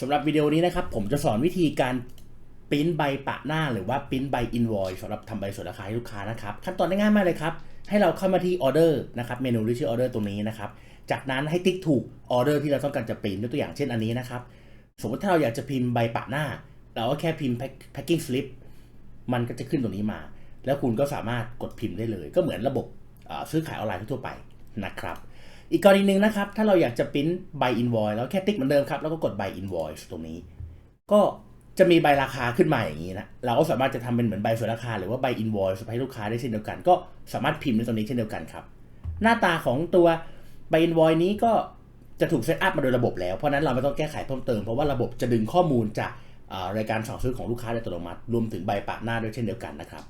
สำหรับวิดีโอนี้นะครับ ผมจะสอนวิธีการปริ้นใบปะหน้าหรือว่าปริ้นใบอินวอยสำหรับทำใบส่วนราคาให้ลูกค้านะครับ ขั้นตอนง่ายๆมากเลยครับ ให้เราเข้ามาที่ออเดอร์นะครับเมนูที่ชื่อออเดอร์ตรงนี้นะครับ จากนั้นให้ติ๊กถูกออเดอร์ที่เราต้องการจะปริ้นยกตัวอย่างเช่นอันนี้นะครับ สมมติถ้าเราอยากจะพิมพ์ใบปะหน้า เราก็แค่พิมพ์ pack- packing slip มันก็จะขึ้นตรงนี้มา แล้วคุณก็สามารถกดพิมพ์ได้เลย ก็เหมือนระบบซื้อขายออนไลน์ทั่วไปนะครับ อีกกรณีหนึ่งนะครับ ถ้าเราอยากจะปริ้นใบอินวอยแล้วแค่ติ๊กเหมือนเดิมครับ แล้วก็กดใบอินวอยตรงนี้ ก็จะมีใบราคาขึ้นมาอย่างนี้นะ เราก็สามารถจะทำเป็นเหมือนใบส่วนราคา หรือว่าใบอินวอยให้ลูกค้าได้เช่นเดียวกัน ก็สามารถพิมพ์ในตรงนี้เช่นเดียวกันครับ หน้าตาของตัวใบอินวอยนี้ก็จะถูกเซตอัพมาโดยระบบแล้ว เพราะนั้นเราไม่ต้องแก้ไขเพิ่มเติม เพราะว่าระบบจะดึงข้อมูลจากรายการสั่งซื้อของลูกค้าโดยอัตโนมัติ รวมถึงใบปะหน้าด้วยเช่นเดียวกันนะครับ